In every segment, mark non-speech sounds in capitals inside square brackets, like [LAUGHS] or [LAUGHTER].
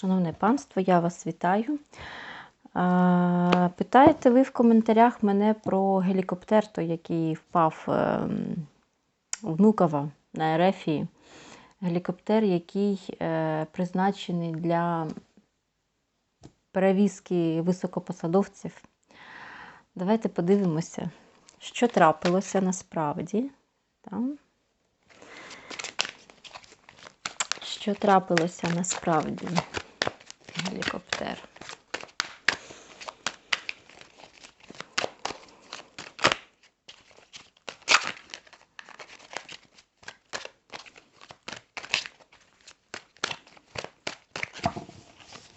Шановне панство, я вас вітаю. Питаєте ви в коментарях мене про гелікоптер, той, який впав ем, у Внуково на Ерефії. Гелікоптер, який е, призначений для перевізки високопосадовців. Давайте подивимося, що трапилося насправді. Що трапилося насправді? Гелікоптер.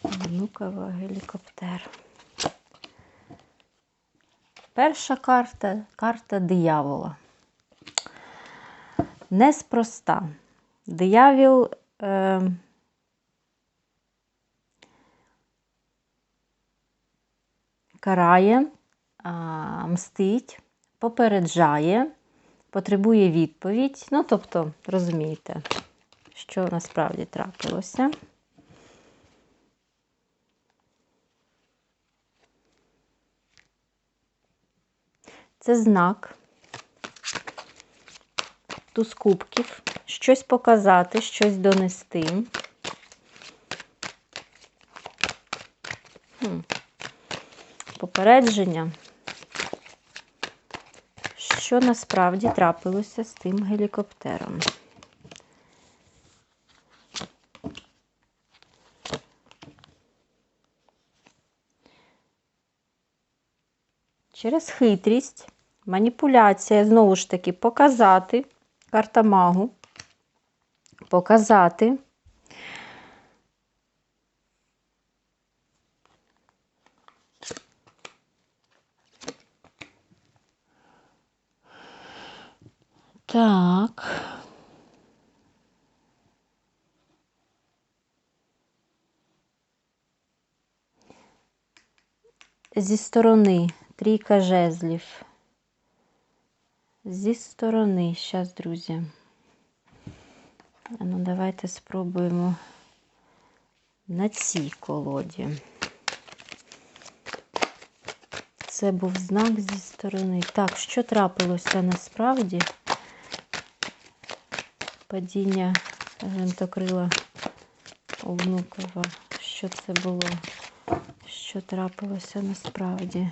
Внукова гелікоптер. Перша карта карта диявола. Неспроста. Диявіл е, карає, мстить, попереджає, потребує відповідь. Ну, тобто, розумієте, що насправді трапилося. Це знак туз кубків, щось показати, щось донести. Попередження, що насправді трапилося з тим гелікоптером. Через хитрість, маніпуляція, знову ж таки, показати карта магу, показати. Так. Зі сторони трійка жезлів. Зі сторони, зараз, друзі. Ну, давайте спробуємо на цій колоді. Це був знак зі сторони. Так, що трапилося насправді? Падіння гентокрила у Внукова. Що це було? Що трапилося насправді?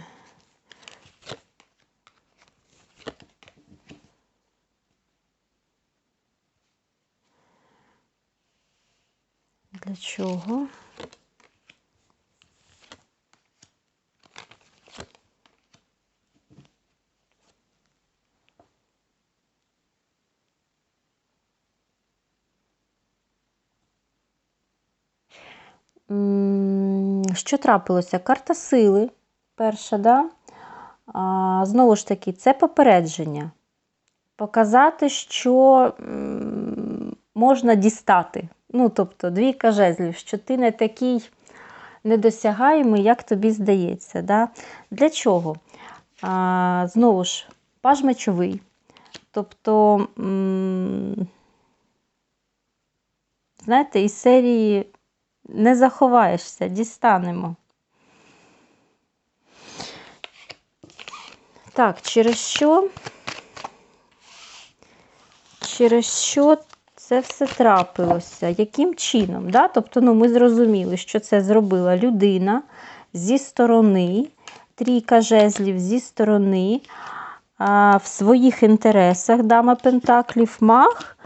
Для чого? Що трапилося? Карта сили перша, да? А, знову ж таки, це попередження. Показати, що можна дістати. Ну, тобто, двійка жезлів, що ти не такий недосягаємий, як тобі здається. Да? Для чого? А, знову ж, паж мечовий. Тобто, знаєте, із серії не заховаєшся, дістанемо. Так, через що? Через що це все трапилося? Яким чином? Да? Тобто, ну, ми зрозуміли, що це зробила людина зі сторони, трійка жезлів зі сторони, а, в своїх інтересах дама Пентаклів, маг.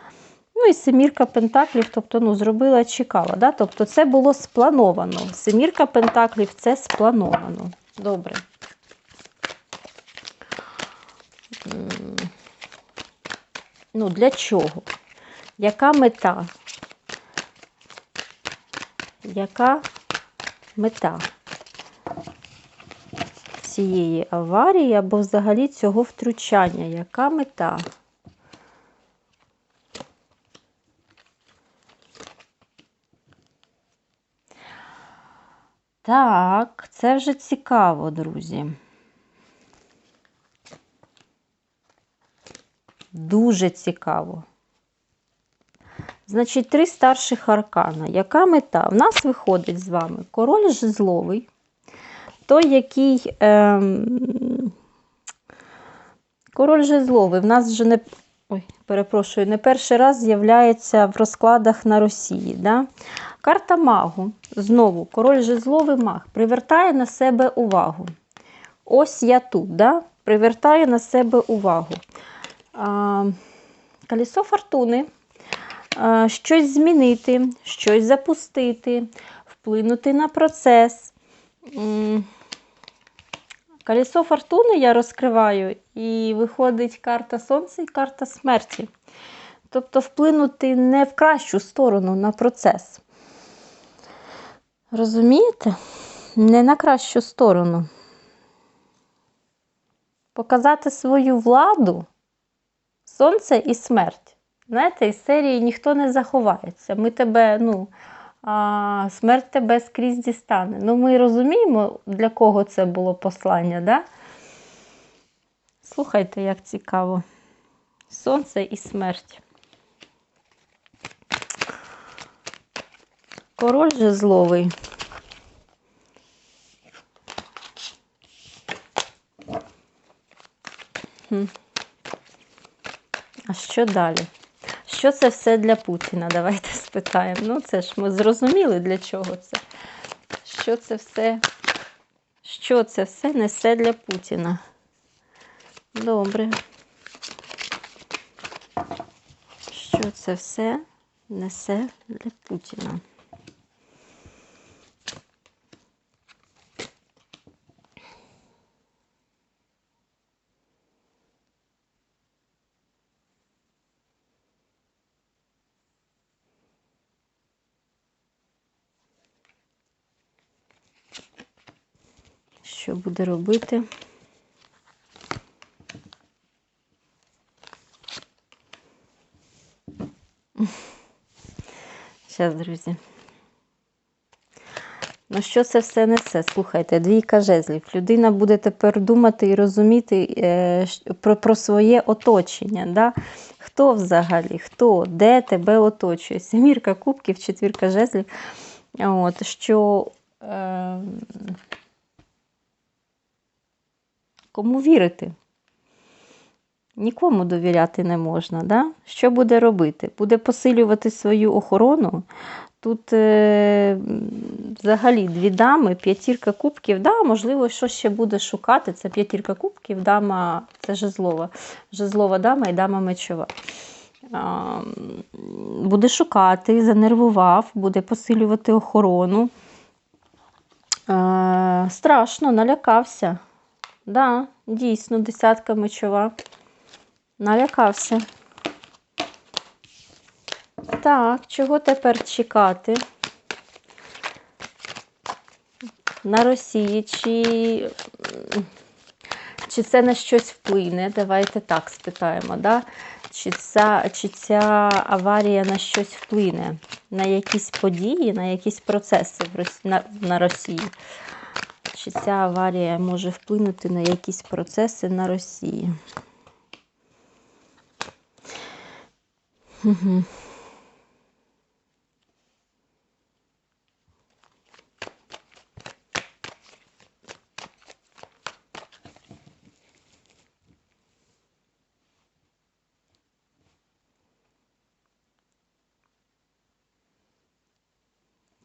Ну і семірка Пентаклів, тобто, ну, зробила, чекала. Да? Тобто це було сплановано. Семірка Пентаклів це сплановано. Добре. Ну, для чого? Яка мета? Яка мета цієї аварії або взагалі цього втручання? Яка мета? Так, це вже цікаво, друзі. Дуже цікаво. Значить, три старших аркана. Яка мета? В нас виходить з вами король жезловий, той, який. Ем... Король жезловий. В нас вже не. Ой, перепрошую, не перший раз з'являється в розкладах на Росії. Да? Карта магу. Знову, король жезловий маг привертає на себе увагу. Ось я тут, да? привертає на себе увагу. А, Колесо фортуни. А, щось змінити, щось запустити, вплинути на процес. Колесо фортуни я розкриваю, і виходить карта Сонця і карта смерті. Тобто вплинути не в кращу сторону на процес. Розумієте? Не на кращу сторону. Показати свою владу, сонце і смерть. Знаєте, із серії ніхто не заховається. Ми тебе, ну, а, смерть тебе скрізь дістане. Ну, ми розуміємо, для кого це було послання, да? Слухайте, як цікаво. Сонце і смерть. Король жезловий. А що далі? Що це все для Путіна? Давайте спитаємо. Ну, це ж ми зрозуміли, для чого це. Що це все? Що це все несе для Путіна? Добре. Що це все несе для Путіна? Що буде робити? Зараз, друзі. Ну, що це все несе? Слухайте, двійка жезлів. Людина буде тепер думати і розуміти е, про, про своє оточення. Да? Хто взагалі, хто, де тебе оточує? Сімірка кубків, четвірка жезлів. От, що е, кому вірити? Нікому довіряти не можна. Да? Що буде робити? Буде посилювати свою охорону. Тут е, взагалі дві дами, п'ятірка кубків. Да, можливо, що ще буде шукати. Це п'ятірка кубків, дама, це жезлова. Жезлова дама і дама мечова. А, буде шукати, занервував, буде посилювати охорону. Е, страшно, налякався. Да, дійсно, десятка мечова. Налякався. Так, чого тепер чекати? На Росії, чи, чи це на щось вплине? Давайте так спитаємо, да? чи, ця, чи ця аварія на щось вплине? На якісь події, на якісь процеси в Рос... на, на Росії? Чи ця аварія може вплинути на якісь процеси на Росії? Угу.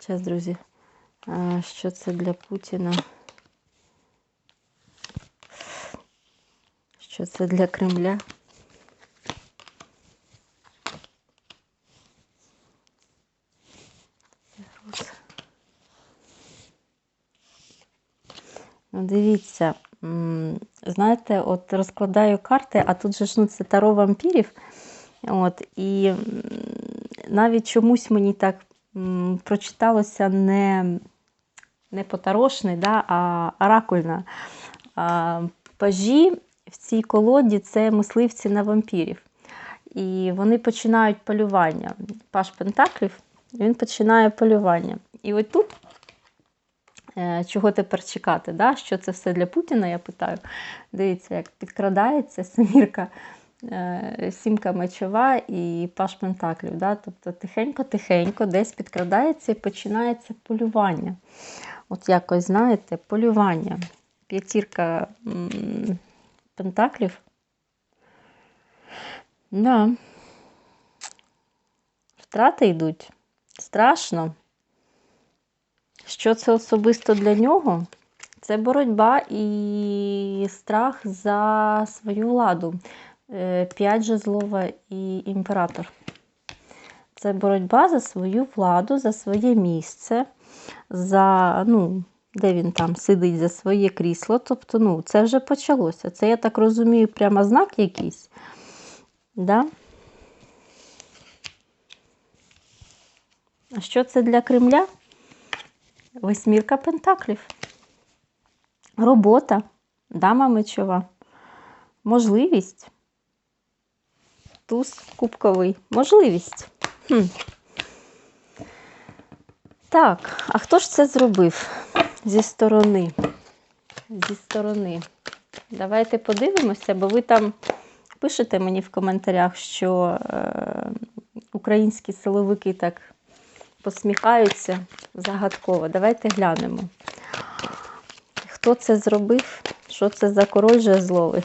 Зараз, друзі, що це для Путіна? Що це для Кремля? Ну, дивіться, знаєте, от розкладаю карти, а тут же ж ну, це таро вампірів. От, і навіть чомусь мені так прочиталося не, не потарошний, да, а оракульна. А, пажі в цій колоді це мисливці на вампірів. І вони починають полювання. Паш Пентаклів, він починає полювання. І от тут, е, чого тепер чекати? Да? Що це все для Путіна, я питаю. Дивіться, як підкрадається Семірка е, сімка мечова і паш пентаклів. Да? Тобто тихенько-тихенько десь підкрадається і починається полювання. От якось, знаєте, полювання. П'ятірка пентаклів. Да. Втрати йдуть. Страшно. Що це особисто для нього? Це боротьба і страх за свою владу. Е, П'ять жезлова і імператор. Це боротьба за свою владу, за своє місце, за, ну, де він там сидить за своє крісло. Тобто, ну, це вже почалося. Це, я так розумію, прямо знак якийсь. Да? А що це для Кремля? Восьмірка пентаклів. Робота, дама мечова, можливість. Туз кубковий. Можливість. Хм. Так, а хто ж це зробив зі сторони? Зі сторони. Давайте подивимося, бо ви там пишете мені в коментарях, що е, українські силовики так посміхаються загадково. Давайте глянемо. Хто це зробив? Що це за король жезловий?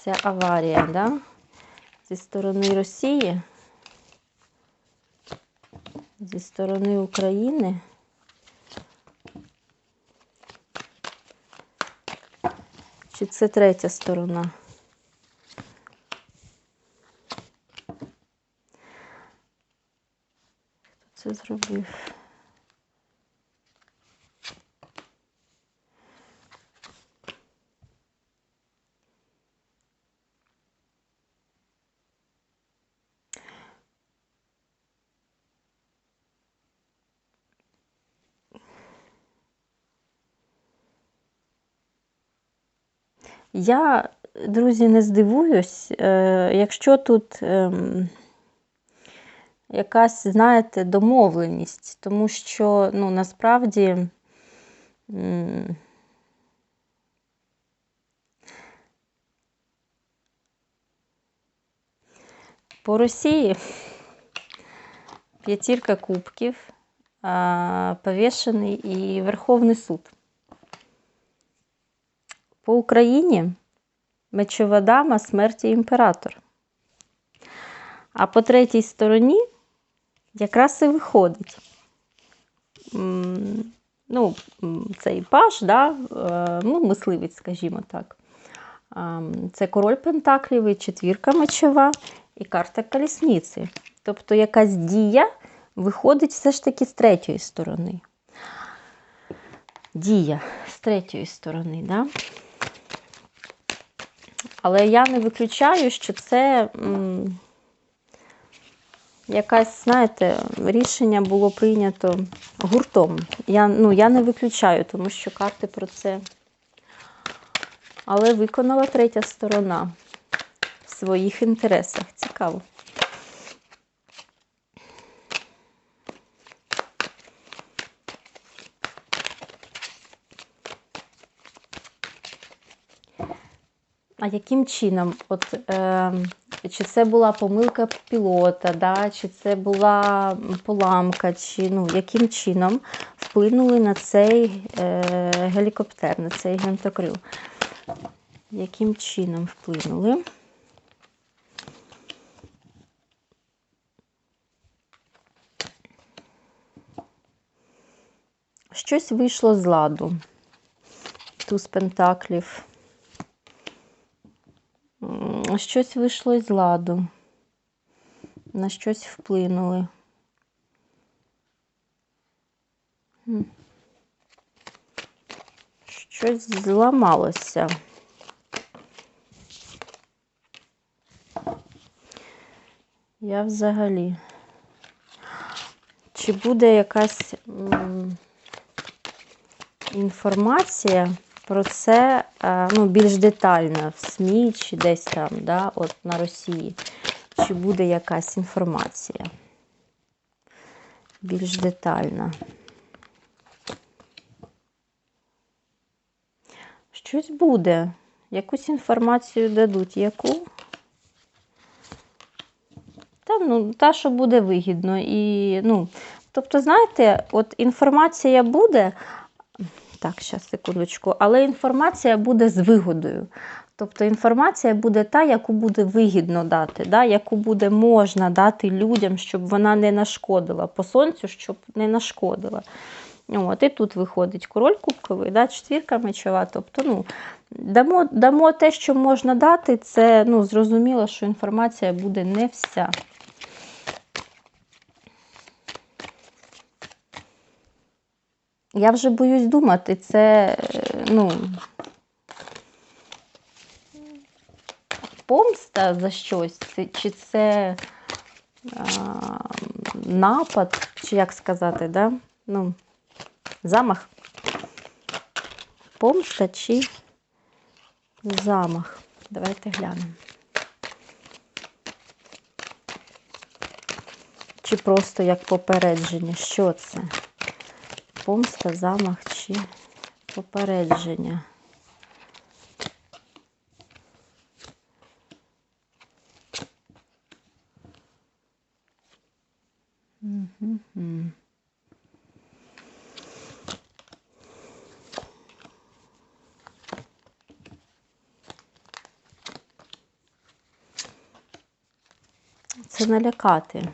Це аварія, да? Зі сторони Росії, зі сторони України. Чи це третя сторона? Хто це зробив? Я, друзі, не здивуюсь, е, якщо тут ем, якась, знаєте, домовленість, тому що ну, насправді по Росії п'ятірка кубків, повішений і Верховний суд. По Україні мечова дама, смерті імператор. А по третій стороні якраз і виходить. Ну, цей паш, да, е, ну, мисливець, скажімо так. Це король Пентаклів, і четвірка мечова і карта колісниці. Тобто якась дія виходить все ж таки з третьої сторони. Дія з третьої сторони, да? Але я не виключаю, що це м, якась, знаєте, рішення було прийнято гуртом. Я, ну, я не виключаю, тому що карти про це. Але виконала третя сторона в своїх інтересах. Цікаво. А яким чином? От, е, чи це була помилка пілота, да? чи це була поламка, чи ну, яким чином вплинули на цей е, гелікоптер, на цей гвинтокрил? Яким чином вплинули? Щось вийшло з ладу. Туз пентаклів. Щось вийшло із ладу. На щось вплинули. Щось зламалося. Я взагалі. Чи буде якась інформація про це е, ну, більш детально в СМІ чи десь там, да, от на Росії? Чи буде якась інформація більш детальна? Щось буде. Якусь інформацію дадуть. Яку? Та, ну, та, що буде вигідно. І, ну, тобто, знаєте, от інформація буде. Так, зараз, секундочку, але інформація буде з вигодою. Тобто інформація буде та, яку буде вигідно дати, да, яку буде можна дати людям, щоб вона не нашкодила. По сонцю, щоб не нашкодила. От, І тут виходить король кубковий, да, четвірка мечова. Тобто, ну, дамо, дамо те, що можна дати, це ну, зрозуміло, що інформація буде не вся. Я вже боюсь думати, це, ну, помста за щось, чи це а, напад, чи як сказати, да? ну, замах. Помста чи замах. Давайте глянемо. Чи просто як попередження? Що це? Помста, замах чи попередження? Це налякати.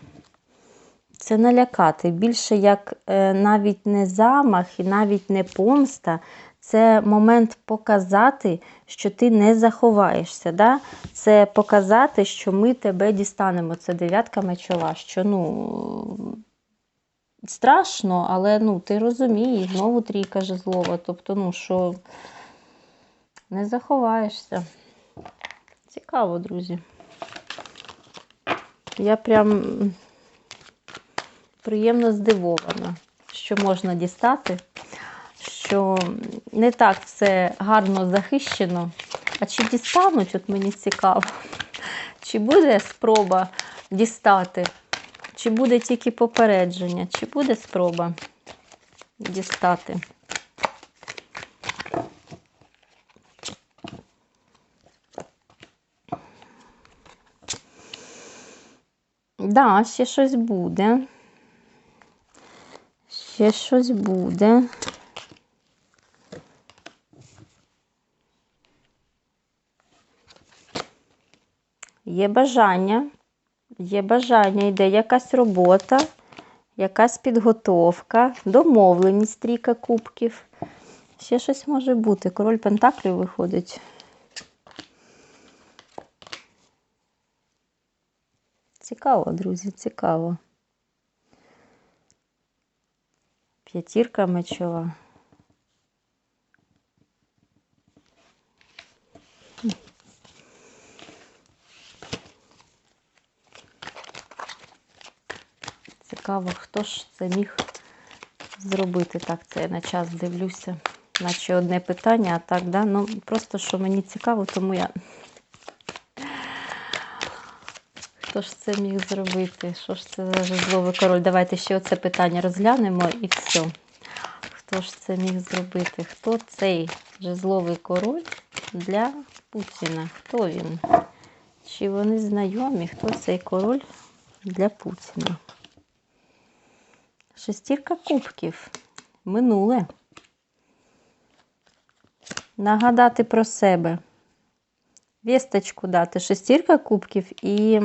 Це налякати. Більше як е, навіть не замах і навіть не помста. Це момент показати, що ти не заховаєшся. Да? Це показати, що ми тебе дістанемо. Це дев'ятка мечова. Що ну страшно, але ну, ти розумієш, знову трійка жезлова. Тобто, ну, що не заховаєшся. Цікаво, друзі. Я прям приємно здивована, що можна дістати, що не так все гарно захищено. А чи дістануть, от мені цікаво, чи буде спроба дістати, чи буде тільки попередження, чи буде спроба дістати. Да, ще щось буде. Ще щось буде. Є бажання, є бажання, йде якась робота, якась підготовка, домовленість трійка кубків. Ще щось може бути. Король Пентаклів виходить. Цікаво, друзі, цікаво. П'ятірка мечова. Цікаво, хто ж це міг зробити. Так, це я на час дивлюся. Наче одне питання, а так, да? Ну, просто що мені цікаво, тому я. Хто ж це міг зробити? Що ж це за жезловий король? Давайте ще оце питання розглянемо і все. Хто ж це міг зробити? Хто цей жезловий король для Путіна? Хто він? Чи вони знайомі? Хто цей король для Путіна? Шестірка кубків. Минуле. Nагадати про себе. Вісточку дати. Шестірка кубків і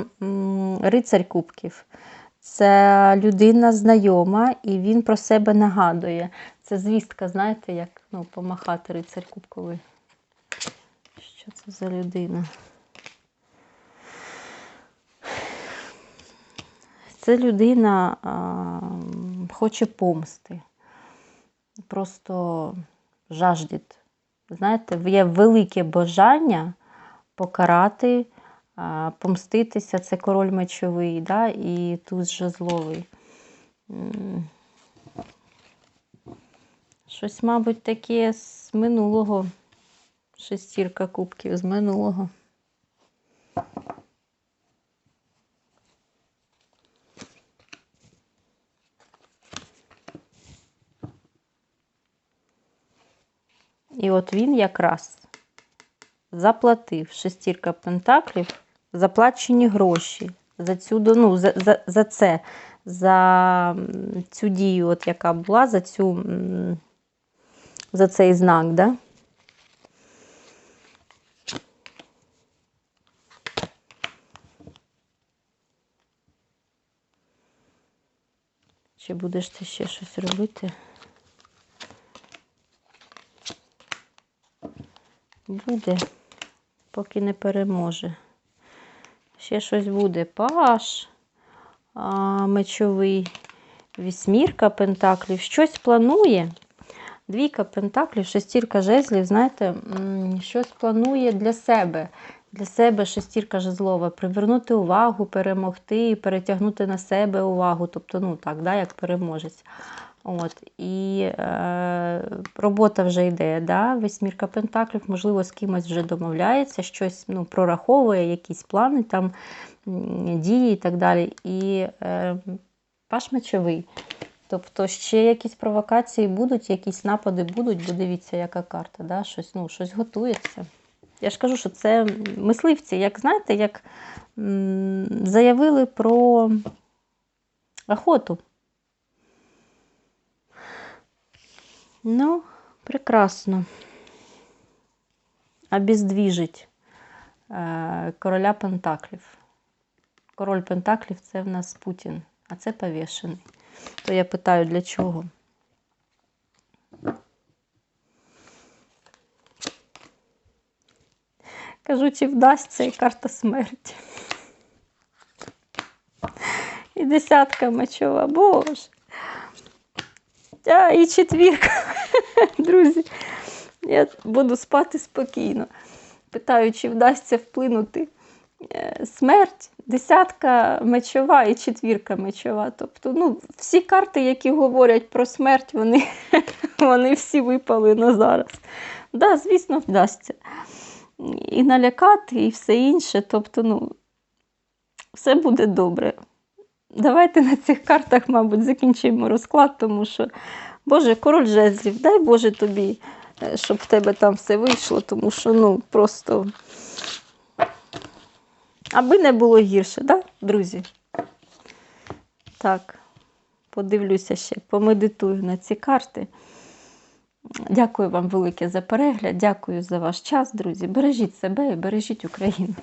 рицарь кубків. Це людина знайома, і він про себе нагадує. Це звістка, знаєте, як ну, помахати рицарь кубковий. Що це за людина? Це людина а, хоче помсти. Просто жаждет. Знаєте, є велике бажання покарати, помститися. Це король мечовий, да? і тут жезловий. М. Щось, мабуть, таке з минулого. Шестірка кубків з минулого. І от він якраз заплатив шестірка пентаклів заплачені гроші за цю ну, за, за, за це, за цю дію, от яка була, за цю за цей знак, да? Чи будеш ти ще щось робити? Буде, поки не переможе. Ще щось буде. Паш, мечовий, вісьмірка пентаклів. Щось планує. Двійка пентаклів, шестірка жезлів, знаєте, щось планує для себе. Для себе шестірка жезлова, привернути увагу, перемогти, перетягнути на себе увагу, тобто, ну так, да, як переможець. От, і е, робота вже йде, да? восьмірка пентаклів, можливо, з кимось вже домовляється, щось ну, прораховує, якісь плани, там, дії і так далі. І е, паш мечовий. Тобто ще якісь провокації будуть, якісь напади будуть, бо дивіться, яка карта, да? щось, ну, щось готується. Я ж кажу, що це мисливці, як знаєте, як м, заявили про охоту. Ну, прекрасно. Обездвіжить е, короля Пентаклів. Король Пентаклів це в нас Путін, а це повішений. То я питаю, для чого? Кажу, чи вдасться і карта смерті. І десятка мечова, боже. А, і четвірка. [LAUGHS] Друзі, я буду спати спокійно. Питаю, чи вдасться вплинути е, смерть, десятка мечова і четвірка мечова. Тобто, ну, всі карти, які говорять про смерть, вони, [LAUGHS] вони всі випали на зараз. Да, звісно, вдасться. І налякати, і все інше. Тобто, ну, все буде добре. Давайте на цих картах, мабуть, закінчимо розклад, тому що, Боже, король жезлів, дай Боже тобі, е, щоб в тебе там все вийшло, тому що, ну, просто. Аби не було гірше, да, друзі? Так, подивлюся ще, помедитую на ці карти. Дякую вам велике за перегляд. Дякую за ваш час, друзі. Бережіть себе і бережіть Україну.